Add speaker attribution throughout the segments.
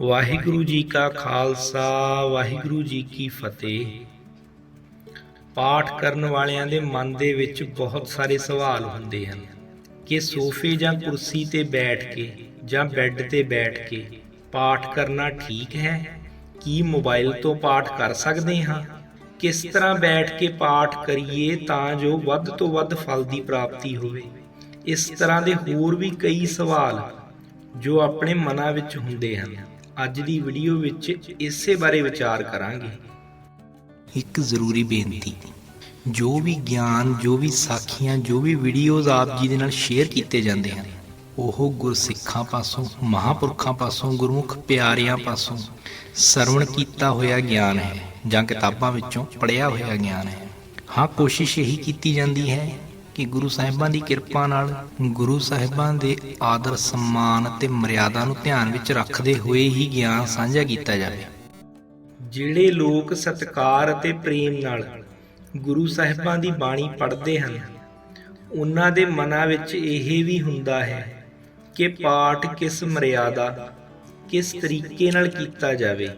Speaker 1: ਵਾਹਿਗੁਰੂ ਜੀ ਕਾ ਖਾਲਸਾ, ਵਾਹਿਗੁਰੂ ਜੀ ਕੀ ਫਤਿਹ। ਪਾਠ ਕਰਨ ਵਾਲਿਆਂ ਦੇ ਮਨ ਦੇ ਵਿੱਚ ਬਹੁਤ ਸਾਰੇ ਸਵਾਲ ਹੁੰਦੇ ਹਨ ਕਿ ਸੋਫੇ ਜਾਂ ਕੁਰਸੀ ਤੇ ਬੈਠ ਕੇ ਜਾਂ ਬੈੱਡ ਤੇ ਬੈਠ ਕੇ ਪਾਠ ਕਰਨਾ ਠੀਕ ਹੈ? ਕੀ ਮੋਬਾਈਲ ਤੋਂ ਪਾਠ ਕਰ ਸਕਦੇ ਹਾਂ? ਕਿਸ ਤਰ੍ਹਾਂ ਬੈਠ ਕੇ ਪਾਠ ਕਰੀਏ ਤਾਂ ਜੋ ਵੱਧ ਤੋਂ ਵੱਧ ਫਲ ਦੀ ਪ੍ਰਾਪਤੀ ਹੋਵੇ? ਇਸ ਤਰ੍ਹਾਂ ਦੇ ਹੋਰ ਵੀ ਕਈ ਸਵਾਲ ਜੋ ਆਪਣੇ ਮਨਾਂ ਵਿੱਚ ਹੁੰਦੇ ਹਨ। ਅੱਜ ਦੀ ਵੀਡੀਓ ਵਿੱਚ ਇਸੇ ਬਾਰੇ ਵਿਚਾਰ ਕਰਾਂਗੇ। ਇੱਕ ਜ਼ਰੂਰੀ ਬੇਨਤੀ, ਜੋ ਵੀ ਗਿਆਨ, ਜੋ ਵੀ ਸਾਖੀਆਂ, ਜੋ ਵੀ ਵੀਡੀਓਜ਼ ਆਪ ਜੀ ਦੇ ਨਾਲ ਸ਼ੇਅਰ ਕੀਤੇ ਜਾਂਦੇ ਹਨ, ਉਹ ਗੁਰਸਿੱਖਾਂ ਪਾਸੋਂ, ਮਹਾਪੁਰਖਾਂ ਪਾਸੋਂ, ਗੁਰਮੁਖ ਪਿਆਰਿਆਂ ਪਾਸੋਂ ਸਰਵਣ ਕੀਤਾ ਹੋਇਆ ਗਿਆਨ ਹੈ ਜਾਂ ਕਿਤਾਬਾਂ ਵਿੱਚੋਂ ਪੜਿਆ ਹੋਇਆ ਗਿਆਨ ਹੈ। ਹਾਂ, ਕੋਸ਼ਿਸ਼ ਇਹੀ ਕੀਤੀ ਜਾਂਦੀ ਹੈ ਕਿ ਗੁਰੂ ਸਾਹਿਬਾਂ ਦੀ ਕਿਰਪਾ ਨਾਲ ਗੁਰੂ ਸਾਹਿਬਾਂ ਦੇ ਆਦਰ ਸਨਮਾਨ ਅਤੇ ਮਰਿਆਦਾ ਨੂੰ ਧਿਆਨ ਵਿੱਚ ਰੱਖਦੇ ਹੋਏ ਹੀ ਗਿਆਨ ਸਾਂਝਾ ਕੀਤਾ ਜਾਵੇ। ਜਿਹੜੇ ਲੋਕ ਸਤਿਕਾਰ ਅਤੇ ਪ੍ਰੇਮ ਨਾਲ ਗੁਰੂ ਸਾਹਿਬਾਂ ਦੀ ਬਾਣੀ ਪੜ੍ਹਦੇ ਹਨ, ਉਹਨਾਂ ਦੇ ਮਨਾਂ ਵਿੱਚ ਇਹ ਵੀ ਹੁੰਦਾ ਹੈ ਕਿ ਪਾਠ ਕਿਸ ਮਰਿਆਦਾ, ਕਿਸ ਤਰੀਕੇ ਨਾਲ ਕੀਤਾ ਜਾਵੇ,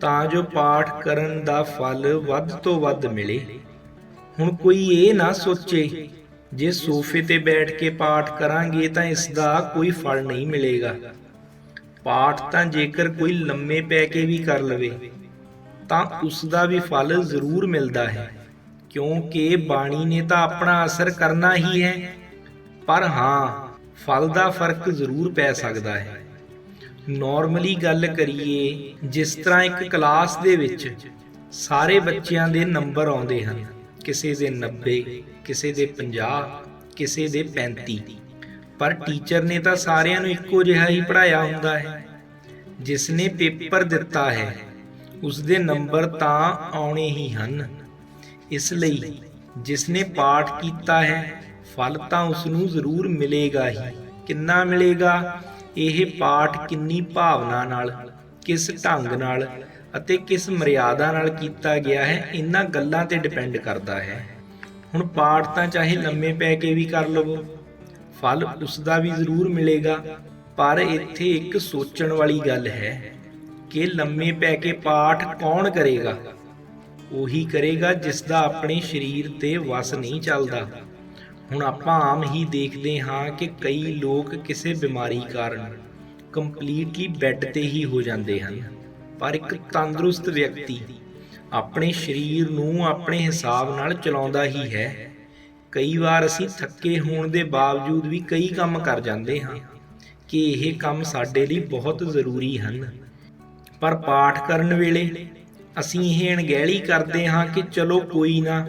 Speaker 1: ਤਾਂ ਜੋ ਪਾਠ ਕਰਨ ਦਾ ਫਲ ਵੱਧ ਤੋਂ ਵੱਧ ਮਿਲੇ। ਹੁਣ ਕੋਈ ਇਹ ਨਾ ਸੋਚੇ ਜੇ ਸੋਫੇ ਤੇ ਬੈਠ ਕੇ ਪਾਠ ਕਰਾਂਗੇ ਤਾਂ ਇਸ ਦਾ ਕੋਈ ਫਲ ਨਹੀਂ ਮਿਲੇਗਾ। ਪਾਠ ਤਾਂ ਜੇਕਰ ਕੋਈ ਲੰਮੇ ਪੈ ਕੇ ਵੀ ਕਰ ਲਵੇ, ਤਾਂ ਉਸ ਦਾ ਵੀ ਫਲ ਜ਼ਰੂਰ ਮਿਲਦਾ ਹੈ, ਕਿਉਂਕਿ ਬਾਣੀ ਨੇ ਤਾਂ ਆਪਣਾ ਅਸਰ ਕਰਨਾ ਹੀ ਹੈ। ਪਰ ਹਾਂ, ਫਲ ਦਾ ਫ਼ਰਕ ਜ਼ਰੂਰ ਪੈ ਸਕਦਾ ਹੈ। ਨਾਰਮਲੀ ਗੱਲ ਕਰੀਏ, ਜਿਸ ਤਰ੍ਹਾਂ ਇੱਕ ਕਲਾਸ ਦੇ ਵਿੱਚ ਸਾਰੇ ਬੱਚਿਆਂ ਦੇ ਨੰਬਰ ਆਉਂਦੇ ਹਨ, ਕਿਸੇ ਦੇ 90 ਕਿਸੇ ਦੇ 50 ਕਿਸੇ ਦੇ 35 ਪਰ ਟੀਚਰ ਨੇ ਤਾਂ ਸਾਰਿਆਂ ਨੂੰ ਇੱਕੋ ਜਿਹਾ ਹੀ ਪੜਾਇਆ ਹੁੰਦਾ ਹੈ। ਜਿਸ ਨੇ ਪੇਪਰ ਦਿੱਤਾ ਹੈ ਉਸ ਦੇ ਨੰਬਰ ਤਾਂ ਆਉਣੇ ਹੀ ਹਨ। ਇਸ ਲਈ ਜਿਸ ਨੇ ਪਾਠ ਕੀਤਾ ਹੈ, ਫਲ ਤਾਂ ਉਸ ਨੂੰ ਜ਼ਰੂਰ ਮਿਲੇਗਾ ਹੀ। ਕਿੰਨਾ ਮਿਲੇਗਾ? ਇਹ ਪਾਠ ਕਿੰਨੀ ਭਾਵਨਾ ਨਾਲ, ਕਿਸ ਢੰਗ ਨਾਲ ਅਤੇ ਕਿਸ ਮਰਿਆਦਾ ਨਾਲ ਕੀਤਾ ਗਿਆ ਹੈ, ਇਹਨਾਂ ਗੱਲਾਂ ਤੇ ਡਿਪੈਂਡ ਕਰਦਾ ਹੈ। ਹੁਣ ਪਾਠ ਤਾਂ ਚਾਹੇ ਲੰਮੇ ਪੈ ਕੇ ਵੀ ਕਰ ਲਵੋ, ਫਲ ਉਸ ਦਾ ਵੀ ਜ਼ਰੂਰ ਮਿਲੇਗਾ। ਪਰ ਇੱਥੇ ਇੱਕ ਸੋਚਣ ਵਾਲੀ ਗੱਲ ਹੈ ਕਿ ਲੰਮੇ ਪੈ ਕੇ ਪਾਠ ਕੌਣ ਕਰੇਗਾ? ਉਹੀ ਕਰੇਗਾ ਜਿਸ ਦਾ ਆਪਣੇ ਸਰੀਰ ਤੇ ਵਸ ਨਹੀਂ ਚੱਲਦਾ। ਹੁਣ ਆਪਾਂ ਆਮ ਹੀ ਦੇਖਦੇ ਹਾਂ ਕਿ ਕਈ ਲੋਕ ਕਿਸੇ ਬਿਮਾਰੀ ਕਾਰਨ ਕੰਪਲੀਟਲੀ ਬੈੱਡ ਤੇ ਹੀ ਹੋ ਜਾਂਦੇ ਹਨ। ਪਰ ਇੱਕ ਤੰਦਰੁਸਤ ਵਿਅਕਤੀ ਆਪਣੇ ਸਰੀਰ ਨੂੰ ਆਪਣੇ ਹਿਸਾਬ ਨਾਲ ਚਲਾਉਂਦਾ ਹੀ ਹੈ। ਕਈ ਵਾਰ ਅਸੀਂ ਥੱਕੇ ਹੋਣ ਦੇ ਬਾਵਜੂਦ ਵੀ ਕਈ ਕੰਮ ਕਰ ਜਾਂਦੇ ਹਾਂ ਕਿ ਇਹ ਕੰਮ ਸਾਡੇ ਲਈ ਬਹੁਤ ਜ਼ਰੂਰੀ ਹਨ। ਪਰ ਪਾਠ ਕਰਨ ਵੇਲੇ ਅਸੀਂ ਇਹ ਅਣਗਹਿਲੀ ਕਰਦੇ ਹਾਂ ਕਿ ਚਲੋ ਕੋਈ ਨਾ,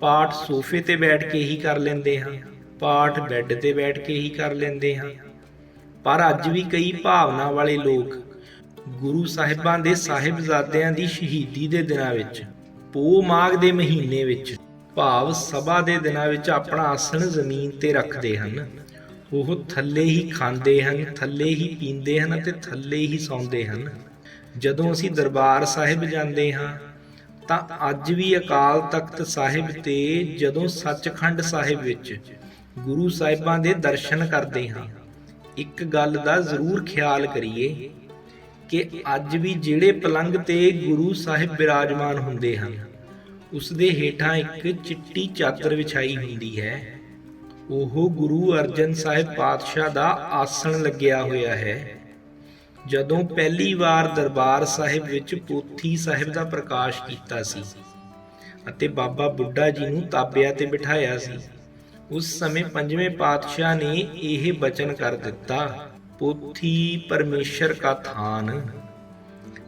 Speaker 1: ਪਾਠ ਸੋਫੇ ਤੇ ਬੈਠ ਕੇ ਹੀ ਕਰ ਲੈਂਦੇ ਹਾਂ, ਪਾਠ ਬੈੱਡ ਤੇ ਬੈਠ ਕੇ ਹੀ ਕਰ ਲੈਂਦੇ ਹਾਂ। ਪਰ ਅੱਜ ਵੀ ਕਈ ਭਾਵਨਾ ਵਾਲੇ ਲੋਕ ਗੁਰੂ ਸਾਹਿਬਾਂ ਦੇ ਸਾਹਿਬਜ਼ਾਦਿਆਂ ਦੀ ਸ਼ਹੀਦੀ ਦੇ ਦਿਨਾਂ ਵਿੱਚ ਪੋ ਮਾਘ ਦੇ ਮਹੀਨੇ ਵਿੱਚ, ਭਾਵ ਸਭਾ ਦੇ ਦਿਨਾਂ ਵਿੱਚ ਆਪਣਾ ਆਸਣ ਜ਼ਮੀਨ ਤੇ ਰੱਖਦੇ ਹਨ। ਉਹ ਥੱਲੇ ਹੀ ਖਾਂਦੇ ਹਨ, ਥੱਲੇ ਹੀ ਪੀਂਦੇ ਹਨ ਅਤੇ ਥੱਲੇ ਹੀ ਸੌਂਦੇ ਹਨ। ਜਦੋਂ ਅਸੀਂ ਦਰਬਾਰ ਸਾਹਿਬ ਜਾਂਦੇ ਹਾਂ, ਤਾਂ ਅੱਜ ਵੀ ਅਕਾਲ ਤਖਤ ਸਾਹਿਬ ਤੇ ਜਦੋਂ ਸੱਚਖੰਡ ਸਾਹਿਬ ਵਿੱਚ ਗੁਰੂ ਸਾਹਿਬਾਂ ਦੇ ਦਰਸ਼ਨ ਕਰਦੇ ਹਾਂ, ਇੱਕ ਗੱਲ ਦਾ ਜ਼ਰੂਰ ਖਿਆਲ ਕਰੀਏ ਕਿ ਅੱਜ ਵੀ ਜਿਹੜੇ ਪਲੰਗ ਤੇ ਗੁਰੂ ਸਾਹਿਬ ਬਿਰਾਜਮਾਨ ਹੁੰਦੇ ਹਨ, ਉਸ ਦੇ ਹੇਠਾਂ ਇੱਕ ਚਿੱਟੀ ਚਾਦਰ ਵਿਛਾਈ ਹੁੰਦੀ ਹੈ। ਉਹ ਗੁਰੂ ਅਰਜਨ ਸਾਹਿਬ ਪਾਤਸ਼ਾਹ ਦਾ ਆਸਣ ਲੱਗਿਆ ਹੋਇਆ ਹੈ। ਜਦੋਂ ਪਹਿਲੀ ਵਾਰ ਦਰਬਾਰ ਸਾਹਿਬ ਵਿੱਚ ਪੋਥੀ ਸਾਹਿਬ ਦਾ ਪ੍ਰਕਾਸ਼ ਕੀਤਾ ਸੀ ਅਤੇ ਬਾਬਾ ਬੁੱਢਾ ਜੀ ਨੂੰ ਤਾਬਿਆਂ ਤੇ ਬਿਠਾਇਆ ਸੀ, ਉਸ ਸਮੇਂ ਪੰਜਵੇਂ ਪਾਤਸ਼ਾਹ ਨੇ ਇਹ ਬਚਨ ਕਰ ਦਿੱਤਾ। ਪੋਥੀ ਪਰਮੇਸ਼ਰ ਕਾ ਥਾਨ,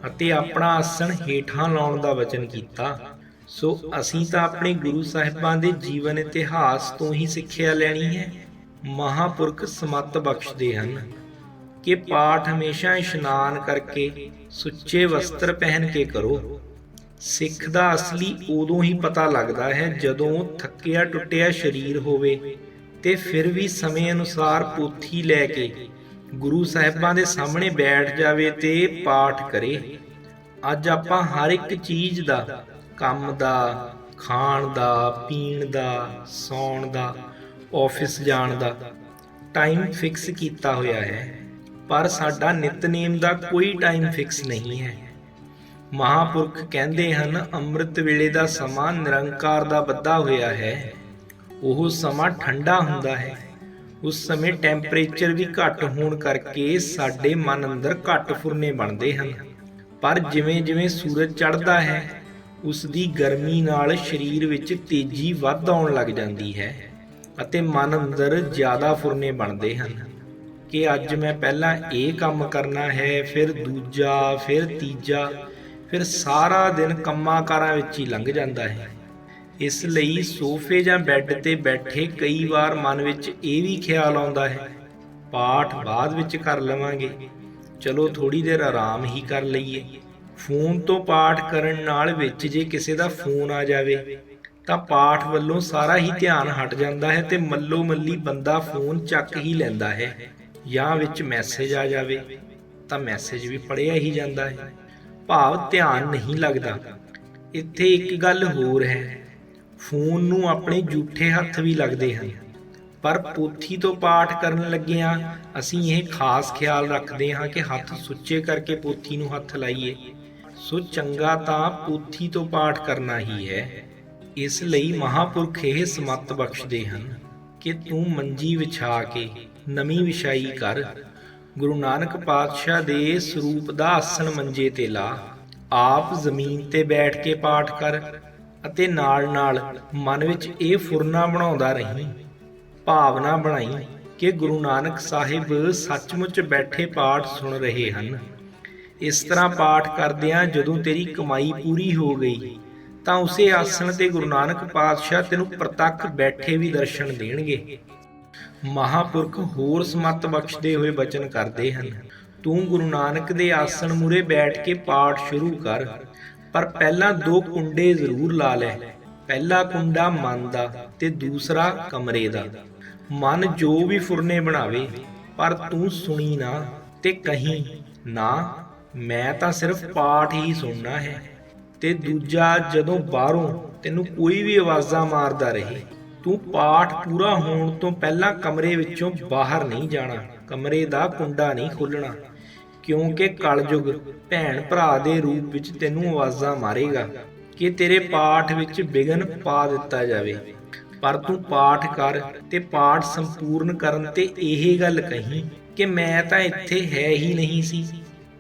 Speaker 1: ਅਤੇ ਆਪਣਾ ਆਸਣ ਹੇਠਾਂ ਲਾਉਣ ਦਾ ਵਚਨ ਕੀਤਾ, ਸੋ ਅਸੀਂ ਤਾਂ ਆਪਣੇ ਗੁਰੂ ਸਾਹਿਬਾਂ ਦੇ ਜੀਵਨ ਇਤਿਹਾਸ ਤੋਂ ਹੀ ਸਿੱਖਿਆ ਲੈਣੀ ਹੈ। ਮਹਾਪੁਰਖ ਸਮਤ ਬਖਸ਼ਦੇ ਹਨ ਕਿ ਪਾਠ ਹਮੇਸ਼ਾ ਇਸ਼ਨਾਨ ਕਰਕੇ ਸੁੱਚੇ ਵਸਤਰ ਪਹਿਨ ਕੇ ਕਰੋ। ਸਿੱਖ ਦਾ ਅਸਲੀ ਉਦੋਂ ਹੀ ਪਤਾ ਲੱਗਦਾ ਹੈ ਜਦੋਂ ਥੱਕਿਆ ਟੁੱਟਿਆ ਸਰੀਰ ਹੋਵੇ ਤੇ ਫਿਰ ਵੀ ਸਮੇਂ ਅਨੁਸਾਰ ਪੋਥੀ ਲੈ ਕੇ ਗੁਰੂ ਸਾਹਿਬਾਂ ਦੇ ਸਾਹਮਣੇ ਬੈਠ ਜਾਵੇ ਤੇ ਪਾਠ ਕਰੇ। ਅੱਜ ਆਪਾਂ ਹਰ ਇੱਕ ਚੀਜ਼ ਦਾ, ਕੰਮ ਦਾ, ਖਾਣ ਦਾ, ਪੀਣ ਦਾ, ਸੌਣ ਦਾ, ਆਫਿਸ ਜਾਣ ਦਾ ਟਾਈਮ ਫਿਕਸ ਕੀਤਾ ਹੋਇਆ ਹੈ। ਪਰ ਸਾਡਾ ਨਿਤਨੇਮ ਦਾ ਕੋਈ ਟਾਈਮ ਫਿਕਸ ਨਹੀਂ ਹੈ। ਮਹਾਪੁਰਖ ਕਹਿੰਦੇ ਹਨ, ਅੰਮ੍ਰਿਤ ਵੇਲੇ ਦਾ ਸਮਾਂ ਨਿਰੰਕਾਰ ਦਾ ਬੱਧਾ ਹੋਇਆ ਹੈ। ਉਹ ਸਮਾਂ ਠੰਡਾ ਹੁੰਦਾ ਹੈ। ਉਸ ਸਮੇਂ ਟੈਂਪਰੇਚਰ ਵੀ ਘੱਟ ਹੋਣ ਕਰਕੇ ਸਾਡੇ ਮਨ ਅੰਦਰ ਘੱਟ ਫੁਰਨੇ ਬਣਦੇ ਹਨ। ਪਰ ਜਿਵੇਂ-ਜਿਵੇਂ ਸੂਰਜ ਚੜ੍ਹਦਾ ਹੈ, ਉਸ ਦੀ ਗਰਮੀ ਨਾਲ ਸਰੀਰ ਵਿੱਚ ਤੇਜ਼ੀ ਵੱਧ ਆਉਣ ਲੱਗ ਜਾਂਦੀ ਹੈ ਅਤੇ ਮਨ ਅੰਦਰ ਜ਼ਿਆਦਾ ਫੁਰਨੇ ਬਣਦੇ ਹਨ ਕਿ ਅੱਜ ਮੈਂ ਪਹਿਲਾਂ ਇਹ ਕੰਮ ਕਰਨਾ ਹੈ, ਫਿਰ ਦੂਜਾ, ਫਿਰ ਤੀਜਾ, ਫਿਰ ਸਾਰਾ ਦਿਨ ਕੰਮਾਂ ਕਾਰਾਂ ਵਿੱਚ ਹੀ ਲੰਘ ਜਾਂਦਾ ਹੈ। ਇਸ ਲਈ ਸੋਫੇ ਜਾਂ ਬੈੱਡ ਤੇ ਬੈਠੇ ਕਈ ਵਾਰ ਮਨ ਵਿੱਚ ਇਹ ਵੀ ਖਿਆਲ ਆਉਂਦਾ ਹੈ, ਪਾਠ ਬਾਅਦ ਵਿੱਚ ਕਰ ਲਵਾਂਗੇ। ਚਲੋ ਥੋੜੀ ਦੇਰ ਆਰਾਮ ਹੀ ਕਰ ਲਈਏ। ਫੋਨ ਤੋਂ ਪਾਠ ਕਰਨ ਨਾਲ ਵਿੱਚ ਜੇ ਕਿਸੇ ਦਾ ਫੋਨ ਆ ਜਾਵੇ, ਤਾਂ ਪਾਠ ਵੱਲੋਂ ਸਾਰਾ ਹੀ ਧਿਆਨ ਹਟ ਜਾਂਦਾ ਹੈ ਤੇ ਮੱਲੋ ਮੱਲੀ ਬੰਦਾ ਫੋਨ ਚੱਕ ਹੀ ਲੈਂਦਾ ਹੈ ਜਾਂ ਵਿੱਚ ਮੈਸੇਜ ਆ ਜਾਵੇ, ਤਾਂ ਮੈਸੇਜ ਵੀ ਪੜਿਆ ਹੀ ਜਾਂਦਾ ਹੈ। ਭਾਵ ਧਿਆਨ ਨਹੀਂ ਲੱਗਦਾ। ਇੱਥੇ ਇੱਕ ਗੱਲ ਹੋਰ ਹੈ। ਫੋਨ ਨੂੰ ਆਪਣੇ ਝੂਠੇ ਹੱਥ ਵੀ ਲੱਗਦੇ ਹਨ। ਪਰ ਪੋਥੀ ਤੋਂ ਪਾਠ ਕਰਨ ਲੱਗਿਆਂ ਅਸੀਂ ਇਹ ਖਾਸ ਖਿਆਲ ਰੱਖਦੇ ਹਾਂ ਕਿ ਹੱਥ ਸੁੱਚੇ ਕਰਕੇ ਪੋਥੀ ਨੂੰ ਹੱਥ ਲਾਈਏ। ਸੋ ਚੰਗਾ ਤਾਂ ਪੋਥੀ ਤੋਂ ਪਾਠ ਕਰਨਾ ਹੀ ਹੈ। ਇਸ ਲਈ ਮਹਾਪੁਰਖ ਇਹ ਸਮੱਤ ਬਖਸ਼ਦੇ ਹਨ ਕਿ ਤੂੰ ਮੰਜੀ ਵਿਛਾ ਕੇ ਨਵੀਂ ਵਿਛਾਈ ਕਰ। ਗੁਰੂ ਨਾਨਕ ਪਾਤਸ਼ਾਹ ਦੇ ਸਰੂਪ ਦਾ ਆਸਣ ਮੰਜੇ ਤੇ ਲਾ। ਆਪ ਜ਼ਮੀਨ ਤੇ ਬੈਠ ਕੇ ਪਾਠ ਕਰ। ਅਤੇ ਨਾਲ-ਨਾਲ ਮਨ ਵਿੱਚ ਇਹ ਫੁਰਨਾ ਬਣਾਉਂਦਾ ਰਹੀਂ, ਭਾਵਨਾ ਬਣਾਈ ਕਿ ਗੁਰੂ ਨਾਨਕ ਸਾਹਿਬ ਸੱਚਮੁੱਚ ਬੈਠੇ ਪਾਠ ਸੁਣ ਰਹੇ ਹਨ। ਇਸ ਤਰ੍ਹਾਂ ਪਾਠ ਕਰਦਿਆਂ ਜਦੋਂ ਤੇਰੀ ਕਮਾਈ ਪੂਰੀ ਹੋ ਗਈ, ਤਾਂ ਉਸੇ ਆਸਣ ਤੇ ਗੁਰੂ ਨਾਨਕ ਪਾਤਸ਼ਾਹ ਤੈਨੂੰ ਪ੍ਰਤੱਖ ਬੈਠੇ ਵੀ ਦਰਸ਼ਨ ਦੇਣਗੇ। ਮਹਾਪੁਰਖ ਹੋਰ ਸਮਤ ਬਖਸ਼ਦੇ ਹੋਏ ਬਚਨ ਕਰਦੇ ਹਨ। ਤੂੰ ਗੁਰੂ ਨਾਨਕ ਦੇ ਆਸਣ ਮੂਰੇ ਬੈਠ ਕੇ ਪਾਠ ਸ਼ੁਰੂ ਕਰ ਪਰ ਪਹਿਲਾਂ ਦੋ ਕੁੰਡੇ ਜ਼ਰੂਰ ਲਾ ਲੈ। ਪਹਿਲਾ ਕੁੰਡਾ ਮਨ ਦਾ ਤੇ ਦੂਸਰਾ ਕਮਰੇ ਦਾ। ਮਨ ਜੋ ਵੀ ਫੁਰਨੇ ਬਣਾਵੇ, ਪਰ ਤੂੰ ਸੁਣੀ ਨਾ ਤੇ ਕਹੀਂ, ਨਾ, ਮੈਂ ਤਾਂ ਸਿਰਫ ਪਾਠ ਹੀ ਸੁਣਨਾ ਹੈ। ਤੇ ਦੂਜਾ, ਜਦੋਂ ਬਾਹਰੋਂ ਤੈਨੂੰ ਕੋਈ ਵੀ ਆਵਾਜ਼ਾਂ ਮਾਰਦਾ ਰਹੇ, ਤੂੰ ਪਾਠ ਪੂਰਾ ਹੋਣ ਤੋਂ ਪਹਿਲਾਂ ਕਮਰੇ ਵਿੱਚੋਂ ਬਾਹਰ ਨਹੀਂ ਜਾਣਾ। ਕਮਰੇ ਦਾ ਕੁੰਡਾ ਨਹੀਂ ਖੋਲਣਾ ਕਿਉਂਕਿ ਕਲਯੁਗ ਭੈਣ ਭਰਾ ਦੇ ਰੂਪ ਵਿੱਚ ਤੈਨੂੰ ਆਵਾਜ਼ਾਂ ਮਾਰੇਗਾ ਕਿ ਤੇਰੇ ਪਾਠ ਵਿੱਚ ਵਿਗਨ ਪਾ ਦਿੱਤਾ ਜਾਵੇ। ਪਰ ਤੂੰ ਪਾਠ ਕਰ ਤੇ ਪਾਠ ਸੰਪੂਰਨ ਕਰਨ ਤੇ ਇਹ ਗੱਲ ਕਹੀ ਕਿ ਮੈਂ ਤਾਂ ਇੱਥੇ ਹੈ ਹੀ ਨਹੀਂ ਸੀ।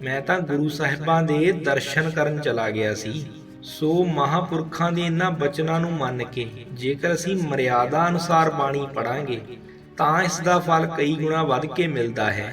Speaker 1: ਮੈਂ ਤਾਂ ਗੁਰੂ ਸਾਹਿਬਾਂ ਦੇ ਦਰਸ਼ਨ ਕਰਨ ਚਲਾ ਗਿਆ ਸੀ। ਸੋ ਮਹਾਪੁਰਖਾਂ ਦੇ ਇਹਨਾਂ ਬਚਨਾਂ ਨੂੰ ਮੰਨ ਕੇ ਜੇਕਰ ਅਸੀਂ ਮਰਿਆਦਾ ਅਨੁਸਾਰ ਬਾਣੀ ਪੜਾਂਗੇ ਤਾਂ ਇਸ ਦਾ ਫਲ ਕਈ ਗੁਣਾ ਵੱਧ ਕੇ ਮਿਲਦਾ ਹੈ।